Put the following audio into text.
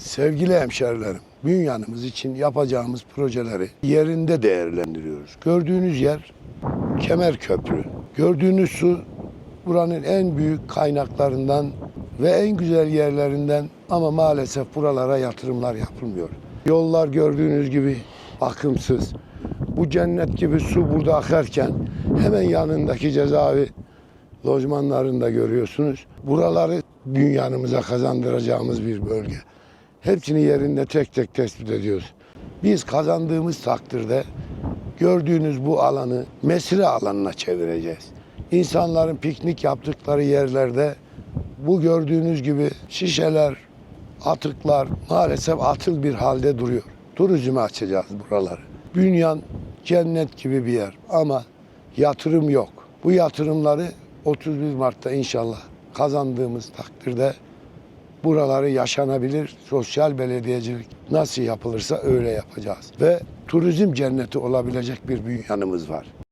Sevgili hemşerilerim, Bünyanımız için yapacağımız projeleri yerinde değerlendiriyoruz. Gördüğünüz yer Kemer Köprü. Gördüğünüz su buranın en büyük kaynaklarından ve en güzel yerlerinden ama maalesef buralara yatırımlar yapılmıyor. Yollar gördüğünüz gibi akımsız. Bu cennet gibi su burada akarken hemen yanındaki cezaevi lojmanlarında görüyorsunuz. Buraları dünyanımıza kazandıracağımız bir bölge. Hepsini yerinde tek tek tespit ediyoruz. Biz kazandığımız takdirde gördüğünüz bu alanı mesire alanına çevireceğiz. İnsanların piknik yaptıkları yerlerde bu gördüğünüz gibi şişeler, atıklar maalesef atıl bir halde duruyor. Turizme açacağız buraları. Bünyan cennet gibi bir yer ama yatırım yok. Bu yatırımları 31 Mart'ta inşallah kazandığımız takdirde buraları yaşanabilir sosyal belediyecilik nasıl yapılırsa öyle yapacağız. Ve turizm cenneti olabilecek bir bünyanımız var.